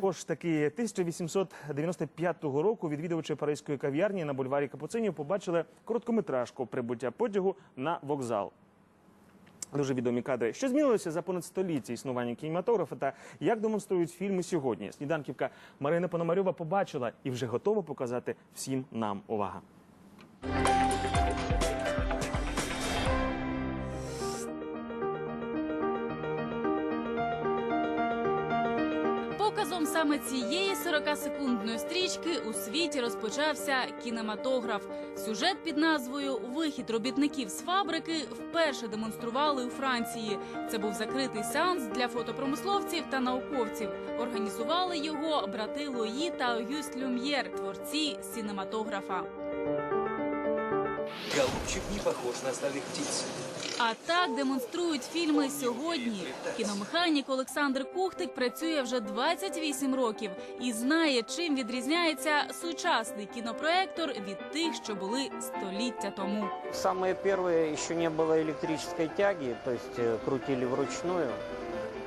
Тож таки 1895 року відвідувачі паризької кав'ярні на бульварі Капуцинів побачили короткометражку прибуття потягу на вокзал. Дуже відомі кадри. Що змінилося за понад століття існування кінематографа та як демонструють фільми сьогодні? Сніданківка Марина Пономарьова побачила і вже готова показати всім нам. Увага! Показом саме цієї 40-секундної стрічки у світі розпочався кінематограф. Сюжет під назвою Вихід робітників з фабрики вперше демонстрували у Франції. Це був закритий сеанс для фотопромисловців та науковців. Організували його брати Луї та Огюст Люм'єр, творці сінематографа. Голубчик не похож на остальных птиц. А так демонструють фільми сьогодні. Кіномеханік Олександр Кухтик працює вже 28 років і знає, чим відрізняється сучасний кінопроектор від тих, що були століття тому. Самые первые еще не было электрической тяги, то есть э, крутили вручную.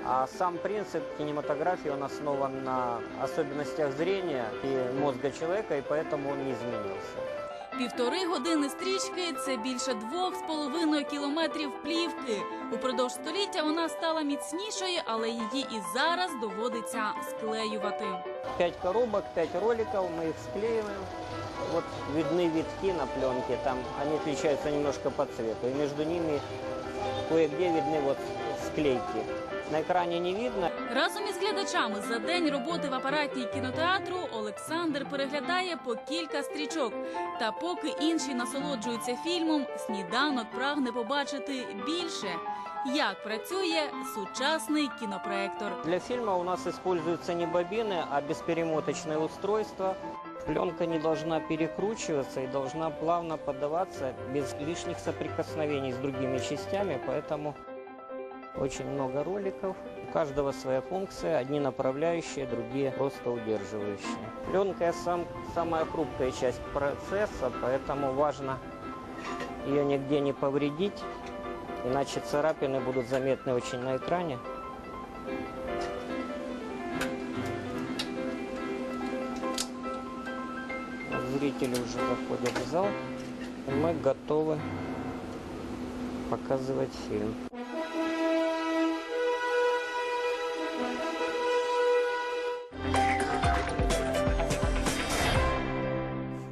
А сам принцип кинематографии, он основан на особенностях зрения и мозга человека, и поэтому он не изменился. Півтори години стрічки це більше двох з половиною кілометрів плівки. Упродовж століття вона стала міцнішою, але її і зараз доводиться склеювати. Пять коробок, пять роликов, мы их склеиваем. Вот видны витки на пленке, там они отличаются немножко по цвету. И между ними кое-где видны вот склейки. На экране не видно, Разом із глядачами за день роботи в апараті кінотеатру Олександр переглядає по кілька стрічок. Та поки інші насолоджуються фільмом, сніданок прагне побачити більше. Як працює сучасний кінопроектор. Для фильма у нас используются не бобины, а бесперемоточные устройства. Пленка не должна перекручиваться и должна плавно подаваться без лишних соприкосновений с другими частями, поэтому очень много роликов. У каждого своя функция, одни направляющие, другие просто удерживающие. Пленка сам, самая хрупкая часть процесса, поэтому важно ее нигде не повредить, иначе царапины будут заметны очень на экране. Зрители уже заходят в зал. Мы готовы показывать фильм.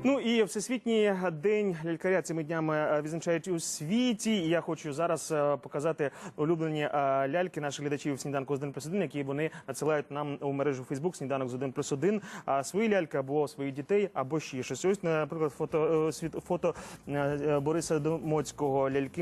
Ну і всесвітній день лялькаря цими днями е, відзначають у світі. І я хочу зараз е, показати улюблені е, ляльки наших глядачів сніданку з 1 плюс 1, які вони надсилають нам у мережу Фейсбук сніданок з 1 плюс 1, а свої ляльки або своїх дітей, або ще щось. Ось, наприклад, фото світ фото Бориса Домоцького ляльки.